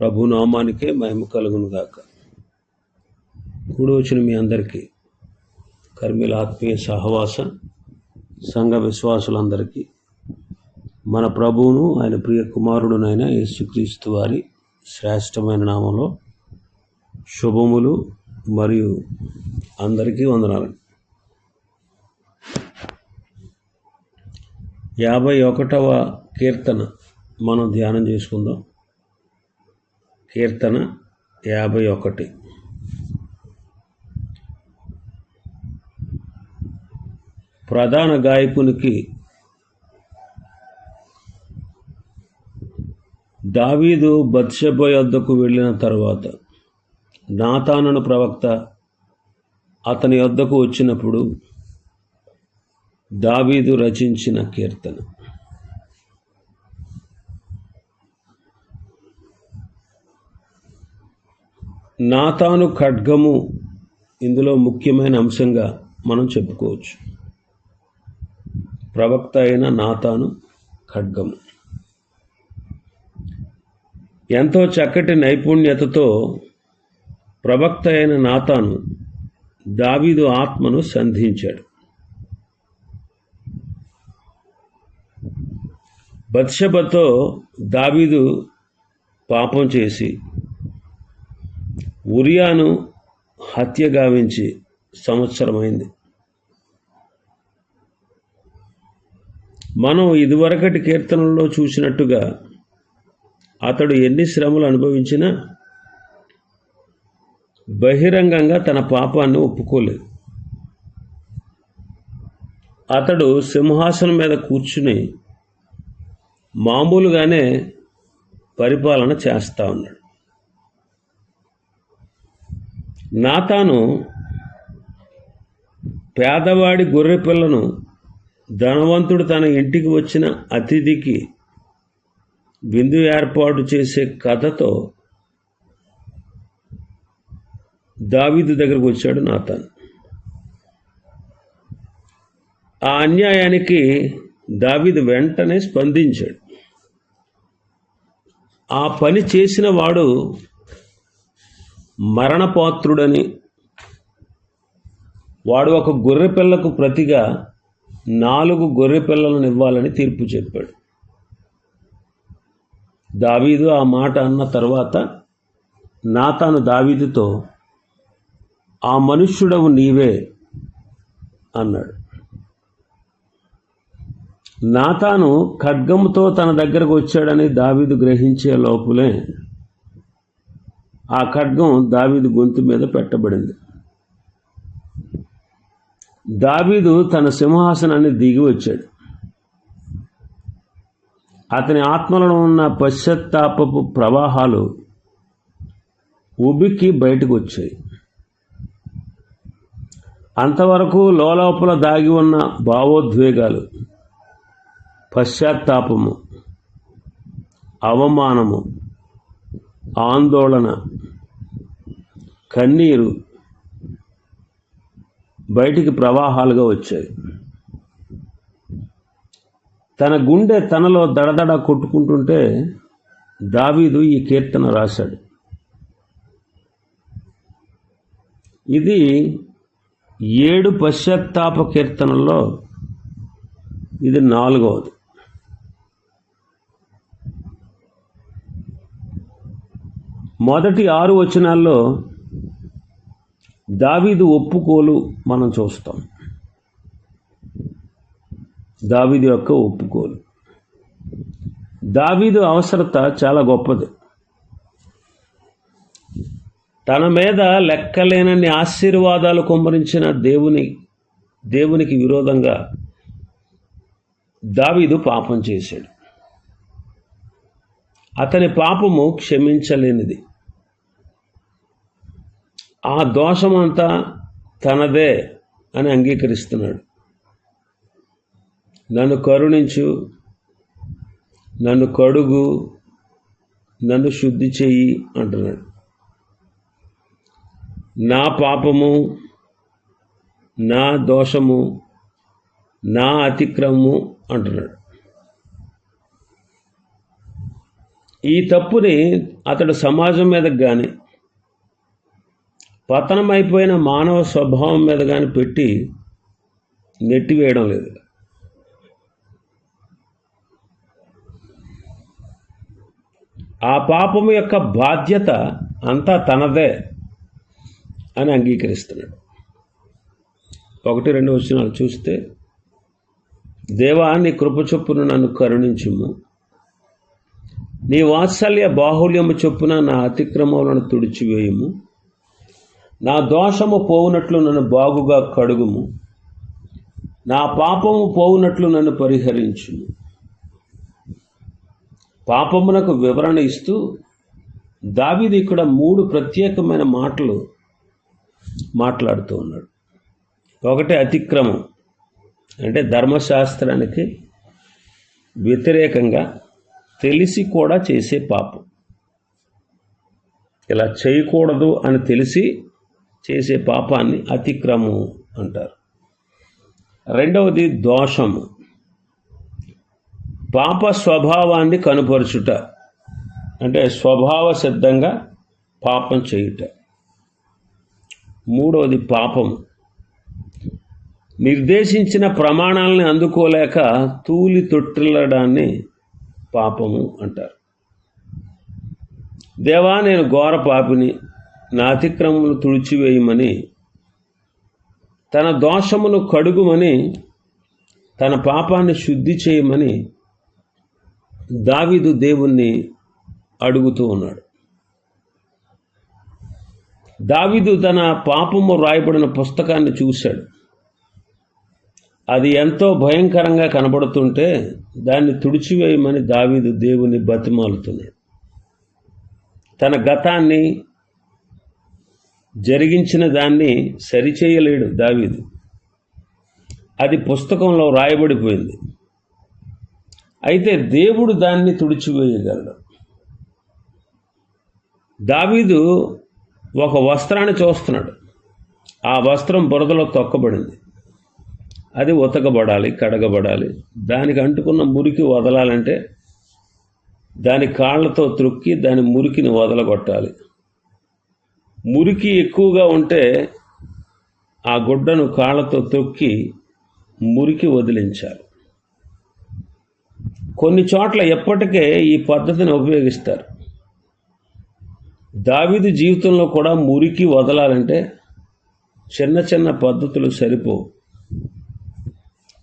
ప్రభు నామానికే మహిమ కలుగును గాక కూడి వచ్చిన మీ అందరికీ కర్మిల ఆత్మీయ సహవాస సంఘ విశ్వాసులందరికీ మన ప్రభువును ఆయన ప్రియ కుమారుడునైన యేసుక్రీస్తు వారి శ్రేష్టమైన నామంలో శుభములు మరియు అందరికీ వందనాలు యాభై ఒకటవ కీర్తన మనం ధ్యానం చేసుకుందాం. కీర్తన యాభై ఒకటి. ప్రధాన గాయకునికి దావీదు బత్షెబ యొద్దకు వెళ్ళిన తర్వాత నాతానను ప్రవక్త అతని యొద్దకు వచ్చినప్పుడు దావీదు రచించిన కీర్తన. నాతాను ఖడ్గము ఇందులో ముఖ్యమైన అంశంగా మనం చెప్పుకోవచ్చు. ప్రవక్త అయిన నాతాను ఖడ్గము. ఎంతో చక్కటి నైపుణ్యతతో ప్రవక్త అయిన నాతాను దావీదు ఆత్మను సంధించాడు. బత్షబతో దావీదు పాపం చేసి ఉరియాను హత్య గావించి సంవత్సరమైంది. మనం ఇదివరకటి కీర్తనల్లో చూసినట్టుగా అతడు ఎన్ని శ్రమలు అనుభవించినా బహిరంగంగా తన పాపాన్ని ఒప్పుకోలేదు. అతడు సింహాసనం మీద కూర్చుని మామూలుగానే పరిపాలన చేస్తూ ఉన్నాడు. నాతాను పేదవాడి గొర్రె పిల్లను ధనవంతుడు తన ఇంటికి వచ్చిన అతిథికి విందు ఏర్పాటు చేసే కథతో దావీదు దగ్గరకు వచ్చాడు నాతాను. ఆ అన్యాయానికి దావీదు వెంటనే స్పందించాడు. ఆ పని చేసిన వాడు మరణపాత్రుడని వాడు ఒక గొర్రె పిల్లకు ప్రతిగా నాలుగు గొర్రె పిల్లలను ఇవ్వాలని తీర్పు చెప్పాడు. దావీదు ఆ మాట అన్న తర్వాత నాతాను దావీదుతో ఆ మనుష్యుడవు నీవే అన్నాడు. నాతాను ఖడ్గముతో తన దగ్గరకు వచ్చాడని దావీదు గ్రహించే లోపులే ఆ ఖడ్గం దావీదు గొంతు మీద పెట్టబడింది. దావీదు తన సింహాసనాన్ని దిగి వచ్చాడు. అతని ఆత్మలో ఉన్న పశ్చాత్తాపపు ప్రవాహాలు ఉబికి బయటకు వచ్చాయి. అంతవరకు లోలోపల దాగి ఉన్న భావోద్వేగాలు పశ్చాత్తాపము అవమానము ఆందోళన కన్నీరు బయటికి ప్రవాహాలుగా వచ్చాయి. తన గుండె తనలో దడదడ కొట్టుకుంటుంటే దావీదు ఈ కీర్తన రాశాడు. ఇది ఏడు పశ్చాత్తాప కీర్తనల్లో ఇది నాలుగవది. మొదటి ఆరు వచనాల్లో దావీదు ఒప్పుకోలు మనం చూస్తాం. దావీదు యొక్క ఒప్పుకోలు. దావీదు అవసరత చాలా గొప్పది. తన మీద లెక్కలేనన్ని ఆశీర్వాదాలు కుమ్మరించిన దేవుని దేవునికి విరోధంగా దావీదు పాపం చేశాడు. అతని పాపము క్షమించలేనిది. ఆ దోషమంతా తనదే అని అంగీకరిస్తున్నాడు. నన్ను కరుణించు నన్ను కడుగు నన్ను శుద్ధి చెయ్యి అంటున్నాడు. నా పాపము నా దోషము నా అతిక్రమము అంటున్నాడు. ఈ తప్పుని అతడు సమాజం మీద కానీ పతనమైపోయిన మానవ స్వభావం మీద కానీ పెట్టి నెట్టివేయడం లేదు. ఆ పాపము యొక్క బాధ్యత అంతా తనదే అని అంగీకరిస్తున్నాడు. ఒకటి రెండు వచనాలు చూస్తే దేవా నీ కృప చొప్పున నన్ను కరుణించుము. నీ వాత్సల్య బాహుల్యము చొప్పున నా అతిక్రమములను తుడిచివేయము. నా దోషము పోవునట్లు నన్ను బాగుగా కడుగుము. నా పాపము పోవునట్లు నన్ను పరిహరించుము. పాపమునకు వివరణ ఇస్తూ దావిది ఇక్కడ మూడు ప్రత్యేకమైన మాటలు మాట్లాడుతూ ఉన్నాడు. ఒకటి అతిక్రమం అంటే ధర్మశాస్త్రానికి వ్యతిరేకంగా తెలిసి కూడా చేసే పాపం. ఇలా చేయకూడదు అని తెలిసి చేసే పాపాన్ని అతిక్రమం అంటారు. రెండవది దోషము. పాప స్వభావాన్ని కనుపరుచుట అంటే స్వభావ సిద్ధంగా పాపం చేయుట. మూడవది పాపం నిర్దేశించిన ప్రమాణాలని అందుకోలేక తూలి తొట్టిల్లడాన్ని పాపము అంటారు. దేవా నేను ఘోర పాపిని నా అతిక్రమమును తుడిచివేయమని తన దోషమును కడుగుమని తన పాపాన్ని శుద్ధి చేయమని దావీదు దేవుణ్ణి అడుగుతూ ఉన్నాడు. దావీదు తన పాపము రాయబడిన పుస్తకాన్ని చూశాడు. అది ఎంతో భయంకరంగా కనబడుతుంటే దాన్ని తుడిచివేయమని దావీదు దేవుని బతిమాలుతున్నాడు. తన గతాన్ని జరిగించిన దాన్ని సరిచేయలేడు దావీదు. అది పుస్తకంలో రాయబడిపోయింది. అయితే దేవుడు దాన్ని తుడిచివేయగలడు. దావీదు ఒక వస్త్రాన్ని చూస్తున్నాడు. ఆ వస్త్రం బురదలో తొక్కబడింది. అది ఉతకబడాలి కడగబడాలి. దానికి అంటుకున్న మురికి వదలాలంటే దాని కాళ్ళతో త్రుక్కి దాని మురికిని వదలగొట్టాలి. మురికి ఎక్కువగా ఉంటే ఆ గుడ్డను కాళ్ళతో తొక్కి మురికి వదిలించాలి. కొన్ని చోట్ల ఎప్పటికే ఈ పద్ధతిని ఉపయోగిస్తారు. దావిది జీవితంలో కూడా మురికి వదలాలంటే చిన్న చిన్న పద్ధతులు సరిపోవు.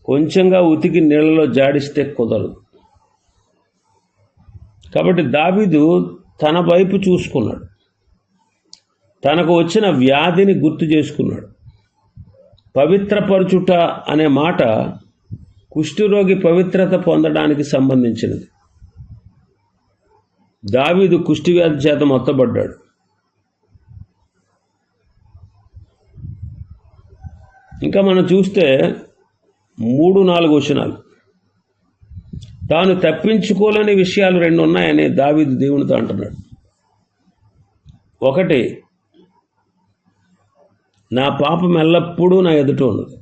కొంచెంగా ఉతికి నీళ్ళలో జాడిస్తే కుదరదు. కాబట్టి దావీదు తన వైపు చూసుకున్నాడు. తనకు వచ్చిన వ్యాధిని గుర్తు చేసుకున్నాడు. పవిత్రపరుచుట అనే మాట కుష్ఠరోగి పవిత్రత పొందడానికి సంబంధించినది. దావీదు కుష్ఠవ్యాధి చేత మొత్తబడ్డాడు. ఇంకా మనం చూస్తే మూడు నాలుగు వచనాలు. తాను తప్పించుకోలేని విషయాలు రెండు ఉన్నాయని దావీదు దేవునితో అంటున్నాడు. ఒకటి నా పాపం ఎల్లప్పుడూ నా ఎదుట ఉన్నది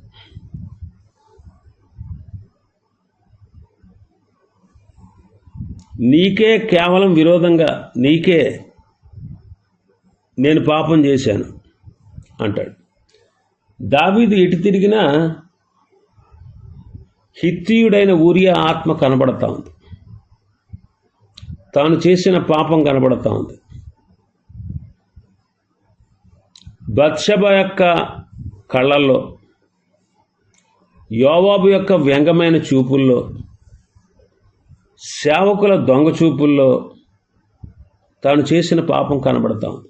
నీకే కేవలం విరోధంగా నీకే నేను పాపం చేశాను అంటాడు. దావీదు ఎటు తిరిగినా హిత్తియుడైన ఊరియా ఆత్మ కనబడతా ఉంది. తాను చేసిన పాపం కనబడతా ఉంది. బత్షబ యొక్క కళ్ళల్లో యోవాబు యొక్క వ్యంగమైన చూపుల్లో సేవకుల దొంగ చూపుల్లో తాను చేసిన పాపం కనబడతా ఉంది.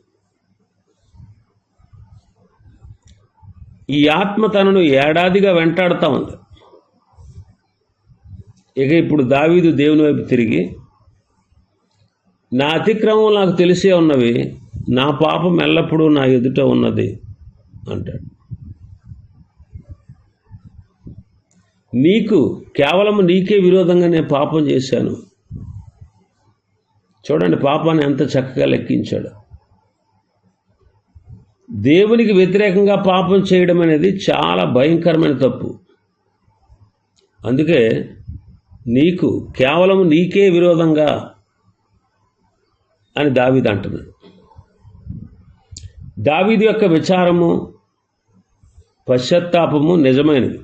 ఈ ఆత్మ తనను ఏడాదిగా వెంటాడుతూ ఉంది. ఇక ఇప్పుడు దావీదు దేవుని వైపు తిరిగి నా అతిక్రమం నాకు తెలిసే ఉన్నవి నా పాపం ఎల్లప్పుడూ నా ఎదుట ఉన్నది అంటాడు. నీకు కేవలం నీకే విరోధంగా నేను పాపం చేశాను. చూడండి పాపాన్ని ఎంత చక్కగా లెక్కించాడు. దేవునికి వ్యతిరేకంగా పాపం చేయడం అనేది చాలా భయంకరమైన తప్పు. అందుకే నీకు కేవలం నీకే విరోధంగా అని దావీదు అంటున్నాడు. దావీదు యొక్క విచారము పశ్చాత్తాపము నిజమైనది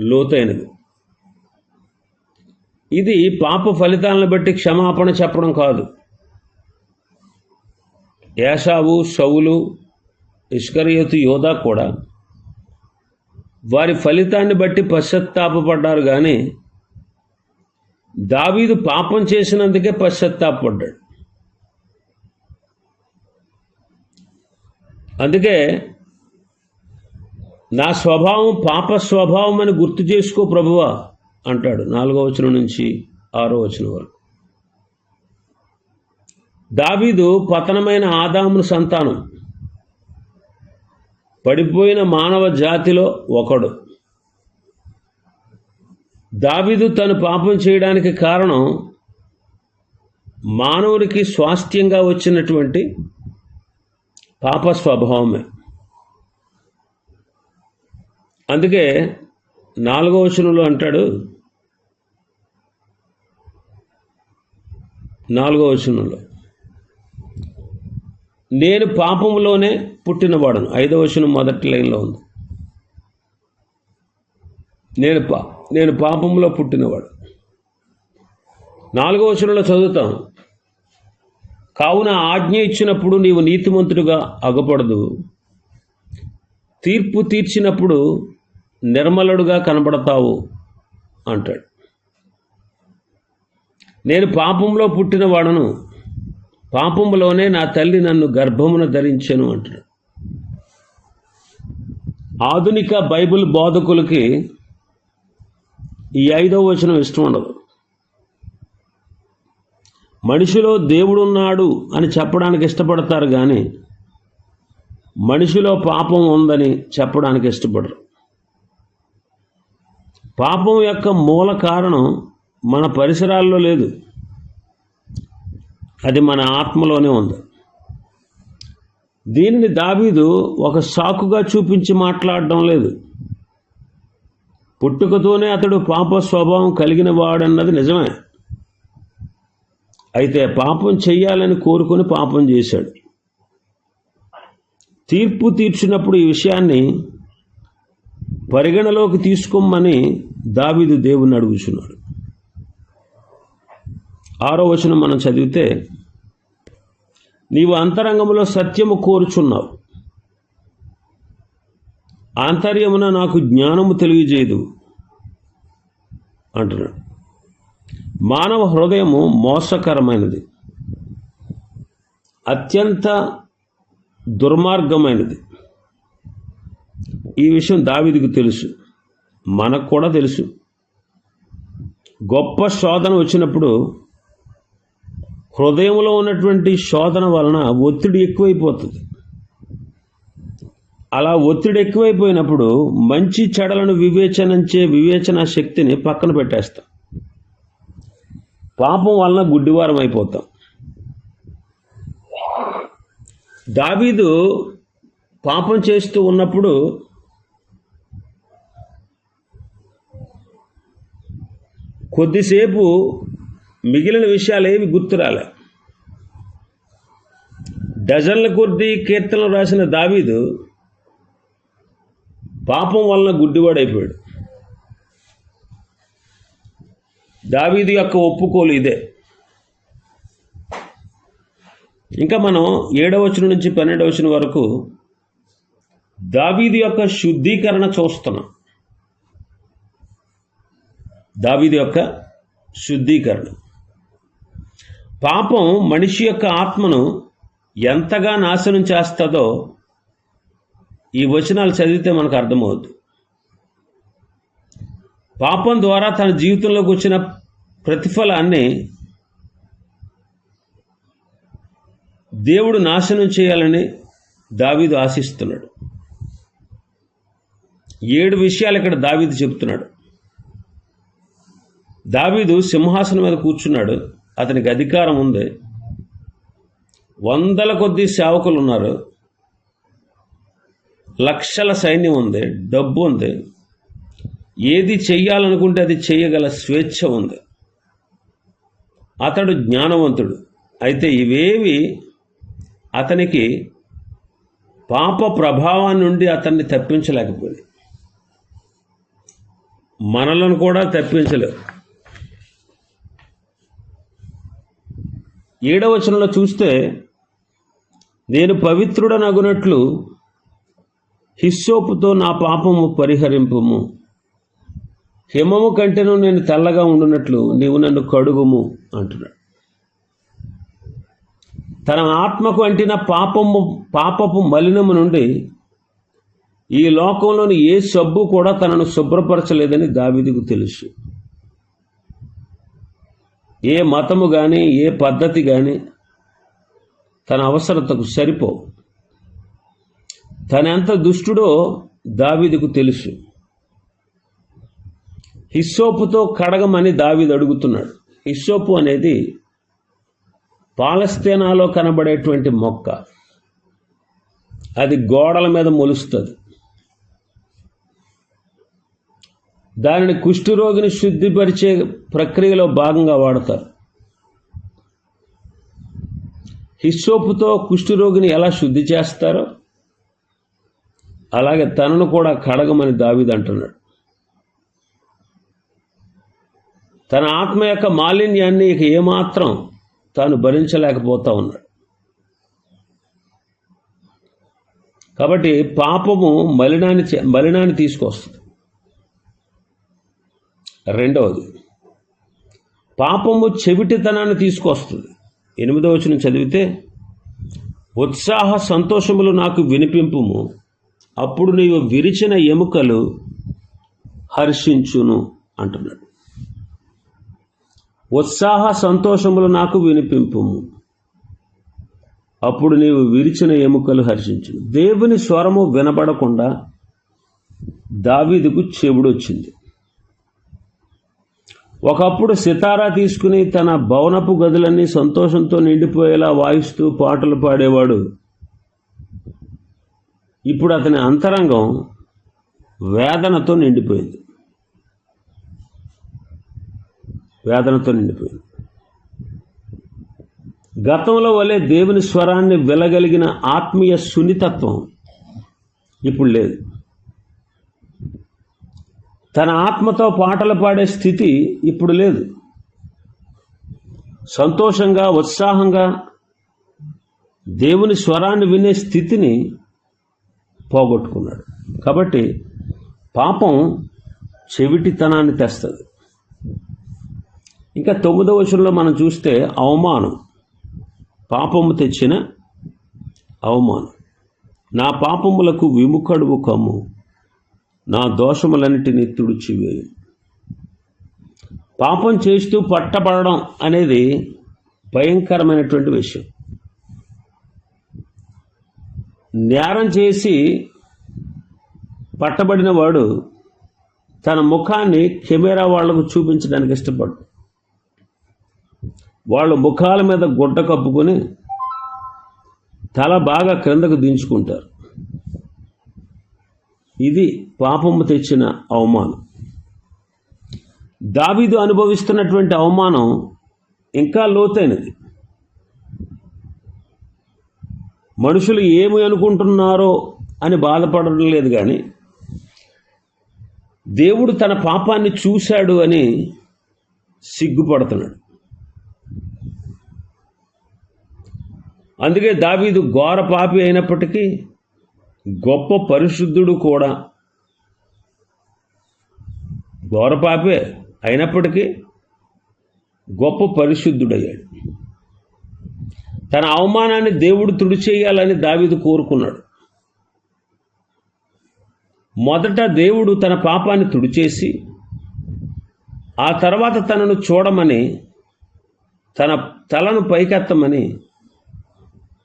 లోతైనది. ఇది పాప ఫలితాలను బట్టి క్షమాపణ చెప్పడం కాదు. యాషావు సౌలు ఇష్కరియతు యోధా కూడా వారి ఫలితాన్ని బట్టి పశ్చాత్తాపడ్డారు కానీ దావీదు పాపం చేసినందుకే పశ్చాత్తాపడ్డాడు అందుకే నా స్వభావం పాప స్వభావం అని గుర్తు చేసుకో ప్రభువా అంటాడు నాలుగో వచనం నుంచి ఆరో వచనం వరకు. దావీదు పతనమైన ఆదామును సంతానం. పడిపోయిన మానవ జాతిలో ఒకడు. దావీదు తను పాపం చేయడానికి కారణం మానవుడికి స్వాస్థ్యంగా వచ్చినటువంటి పాప స్వభావమే అందుకే నాలుగో వచనంలో అంటాడు నాలుగో వచనంలో నేను పాపంలోనే పుట్టినవాడను. ఐదవ వచనం మొదటి లైన్లో ఉంది. నేను పా నేను పాపంలో పుట్టినవాడు. నాలుగో వచనంలో చదువుతాం. కావున ఆజ్ఞ ఇచ్చినప్పుడు నీవు నీతిమంతుడుగా అగపడదు. తీర్పు తీర్చినప్పుడు నిర్మలుడుగా కనబడతావు అంటాడు. నేను పాపంలో పుట్టిన వాడను పాపంలోనే నా తల్లి నన్ను గర్భమున ధరించను అంటాడు. ఆధునిక బైబిల్ బోధకులకి ఈ ఐదవ వచనం ఇష్టం ఉండదు. మనిషిలో దేవుడున్నాడు అని చెప్పడానికి ఇష్టపడతారు కానీ మనిషిలో పాపం ఉందని చెప్పడానికి ఇష్టపడరు. పాపం యొక్క మూల కారణం మన పరిసరాల్లో లేదు. అది మన ఆత్మలోనే ఉంది. దీనిని దావీదు ఒక సాకుగా చూపించి మాట్లాడడం లేదు. పుట్టుకతోనే అతడు పాప స్వభావం కలిగిన వాడన్నది నిజమే. అయితే పాపం చెయ్యాలని కోరుకొని పాపం చేశాడు. తీర్పు తీర్చినప్పుడు ఈ విషయాన్ని పరిగణలోకి తీసుకోమని దావిదు దేవుని అడుగుచున్నాడు. ఆరో వచనం మనం చదివితే నీవు అంతరంగంలో సత్యము కోరుచున్నావు. ఆంతర్యమున నాకు జ్ఞానము తెలియజేయదు అంటున్నాడు. మానవ హృదయము మోసకరమైనది. అత్యంత దుర్మార్గమైనది. ఈ విషయం దావిదికి తెలుసు. మనకు కూడా తెలుసు. గొప్ప శోధన వచ్చినప్పుడు హృదయంలో ఉన్నటువంటి శోధన వలన ఒత్తిడి ఎక్కువైపోతుంది. అలా ఒత్తిడి ఎక్కువైపోయినప్పుడు మంచి చెడలను వివేచనంచే వివేచన శక్తిని పక్కన పెట్టేస్తాం. పాపం వలన గుడ్డివారం అయిపోతాం. దావీదు పాపం చేస్తూ ఉన్నప్పుడు కొద్దిసేపు మిగిలిన విషయాలు ఏవి గుర్తురాలే డజన్ల కొద్దీ కీర్తనలు రాసిన దావీదు పాపం వలన గుడ్డివాడైపోయాడు. దావీదు యొక్క ఒప్పుకోలు ఇదే. ఇంకా మనం ఏడవచనం నుంచి పన్నెండవచనం వరకు దావీది యొక్క శుద్ధీకరణ చూస్తున్నాం. దావీది యొక్క శుద్ధీకరణ. పాపం మనిషి యొక్క ఆత్మను ఎంతగా నాశనం చేస్తుందో ఈ వచనాలు చదివితే మనకు అర్థమవుతుంది పాపం ద్వారా తన జీవితంలోకి వచ్చిన ప్రతిఫలాన్ని దేవుడు నాశనం చేయాలని దావీదు ఆశిస్తున్నాడు. ఏడు విషయాలు ఇక్కడ దావీదు చెబుతున్నాడు దావీదు సింహాసనం మీద కూర్చున్నాడు. అతనికి అధికారం ఉంది. వందల కొద్ది సేవకులు ఉన్నారు. లక్షల సైన్యం ఉంది. డబ్బు ఉంది. ఏది చెయ్యాలనుకుంటే అది చేయగల స్వేచ్ఛ ఉంది. అతడు జ్ఞానవంతుడు. అయితే ఇవేవి అతనికి పాప ప్రభావం నుండి అతన్ని తప్పించలేకపోయింది మనలను కూడా తప్పించలేవు. ఏడవచనంలో చూస్తే నేను పవిత్రుడనగునట్లు హిస్సోపుతో నా పాపము పరిహరింపుము. హిమము కంటేనూ నేను తెల్లగా ఉండునట్లు నీవు నన్ను కడుగుము అంటున్నాడు. తన ఆత్మకు అంటిన పాపము పాపపు మలినము నుండి ఈ లోకంలోని ఏ సబ్బు కూడా తనను శుభ్రపరచలేదని దావిదికు తెలుసు. ఏ మతము కానీ ఏ పద్ధతి కానీ తన అవసరతకు సరిపో తనెంత దుష్టుడో దావిదికు తెలుసు. హిస్సోపుతో కడగమని దావిది అడుగుతున్నాడు. హిస్సోపు అనేది పాలస్తీనాలో కనబడేటువంటి మొక్క. అది గోడల మీద మొలుస్తుంది. దానిని కుష్ఠరోగిని శుద్ధిపరిచే ప్రక్రియలో భాగంగా వాడతారు. హిస్సోపుతో కుష్ఠరోగిని ఎలా శుద్ధి చేస్తారో అలాగే తనను కూడా కడగమని దావిది అంటున్నాడు. తన ఆత్మ యొక్క మాలిన్యాన్ని ఇక ఏమాత్రం తాను భరించలేకపోతా ఉన్నాడు. కాబట్టి పాపము మలినాన్ని మలినాన్ని తీసుకొస్తుంది. రెండవది పాపము చెవిటితనాన్ని తీసుకొస్తుంది. ఎనిమిదవ వచనం చదివితే ఉత్సాహ సంతోషములు నాకు వినిపింపుము అప్పుడు నీవు విరిచిన ఎముకలు హర్షించును అంటున్నాడు. ఉత్సాహ సంతోషములు నాకు వినిపింపుము. అప్పుడు నీవు విరిచిన ఎముకలు హర్షించు దేవుని స్వరము వినబడకుండా దావీదుకు చెవుడొచ్చింది. ఒకప్పుడు సితారా తీసుకుని తన భవనపు గదులన్నీ సంతోషంతో నిండిపోయేలా వాయిస్తూ పాటలు పాడేవాడు. ఇప్పుడు అతని అంతరంగం వేదనతో నిండిపోయింది. వేదనతో నిండిపోయింది. గతంలో వలె దేవుని స్వరాన్ని వెలగలిగిన ఆత్మీయ సున్నితత్వం ఇప్పుడు లేదు. తన ఆత్మతో పాటలు పాడే స్థితి ఇప్పుడు లేదు. సంతోషంగా ఉత్సాహంగా దేవుని స్వరాన్ని వినే స్థితిని పోగొట్టుకున్నాడు. కాబట్టి పాపం చెవిటితనాన్ని తెస్తుంది. ఇంకా తొమ్మిదవ వచనంలో మనం చూస్తే అవమానం. పాపము తెచ్చిన అవమానం. నా పాపములకు విముఖడువు కమ్ము. నా దోషములన్నిటినీ తుడిచివేయు. పాపం చేస్తూ పట్టబడడం అనేది భయంకరమైనటువంటి విషయం. నేరం చేసి పట్టబడిన వాడు తన ముఖాన్ని కెమెరా వాళ్ళకు చూపించడానికి ఇష్టపడు వాళ్ళు ముఖాల మీద గుడ్డ కప్పుకొని తల బాగా క్రిందకు దించుకుంటారు. ఇది పాపము తెచ్చిన అవమానం. దావీదు అనుభవిస్తున్నటువంటి అవమానం ఇంకా లోతైనది. మనుషులు ఏమి అనుకుంటున్నారో అని బాధపడడం లేదు కానీ దేవుడు తన పాపాన్ని చూశాడు అని సిగ్గుపడుతున్నాడు. అందుకే దావీదు ఘోర పాపి అయినప్పటికీ గొప్ప పరిశుద్ధుడు కూడా. ఘోర పాపే అయినప్పటికీ గొప్ప పరిశుద్ధుడయ్యాడు. తన అవమానాన్ని దేవుడు తుడిచేయాలని దావీదు కోరుకున్నాడు. మొదట దేవుడు తన పాపాన్ని తుడిచేసి ఆ తర్వాత తనను చూడమని తన తలను పైకెత్తమని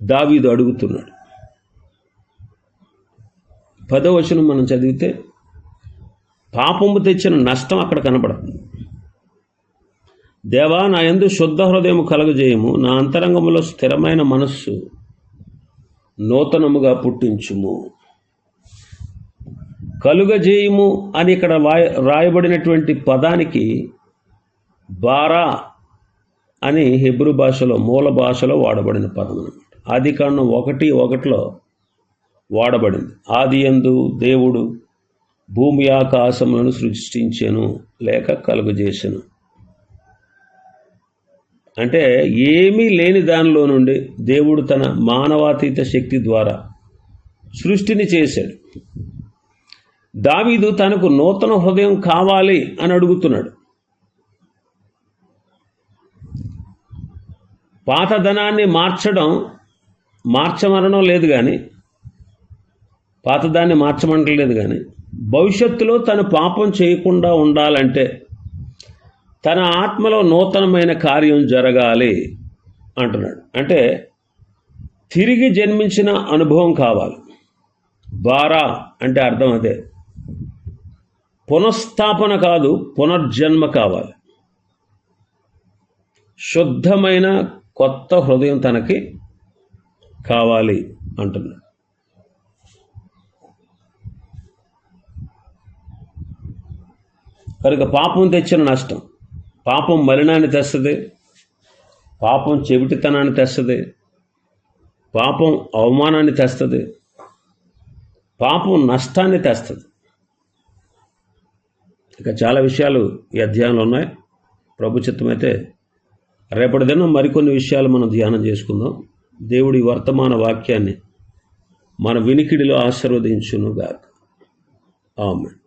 దావీదు అడుగుతున్నాడు. పదవచనం మనం చదివితే పాపము తెచ్చిన నష్టం అక్కడ కనబడుతుంది. దేవా నా యందు శుద్ధ హృదయం కలగజేయము. నా అంతరంగంలో స్థిరమైన మనస్సు నూతనముగా పుట్టించుము. కలుగజేయము అని ఇక్కడ రాయబడినటువంటి పదానికి బారా అని హెబ్రు భాషలో మూల భాషలో వాడబడిన పదం. అనమాట ఆది కాండం ఒకటి ఒకటిలో వాడబడింది. ఆది ఎందు దేవుడు భూమి ఆకాశములను సృష్టించెను లేక కలుగజేసెను. అంటే ఏమీ లేని దానిలో నుండి దేవుడు తన మానవాతీత శక్తి ద్వారా సృష్టిని చేశాడు. దావీదు తనకు నూతన హృదయం కావాలి అని అడుగుతున్నాడు. పాతధనాన్ని మార్చడం మార్చమనడం లేదు కానీ పాతదాన్ని మార్చమంటలేదు కానీ భవిష్యత్తులో తను పాపం చేయకుండా ఉండాలంటే తన ఆత్మలో నూతనమైన కార్యం జరగాలి అంటున్నాడు. అంటే తిరిగి జన్మించిన అనుభవం కావాలి. బారా అంటే అర్థం అదే. పునఃస్థాపన కాదు పునర్జన్మ కావాలి. శుద్ధమైన కొత్త హృదయం తనకి కావాలి అంటున్నాడు కనుక పాపం తెచ్చిన నష్టం. పాపం మలినాన్ని తెస్తుంది. పాపం చెవిటితనాన్ని తెస్తుంది. పాపం అవమానాన్ని తెస్తుంది. పాపం నష్టాన్ని తెస్తుంది. ఇక చాలా విషయాలు ఈ అధ్యాయంలో ఉన్నాయి. ప్రభు చిత్తమైతే రేపటి దినం మరికొన్ని విషయాలు మనం ధ్యానం చేసుకుందాం. దేవుడి వర్తమాన వాక్యాన్ని మన వినికిడిలో ఆశీర్వదించునుగాక. ఆమె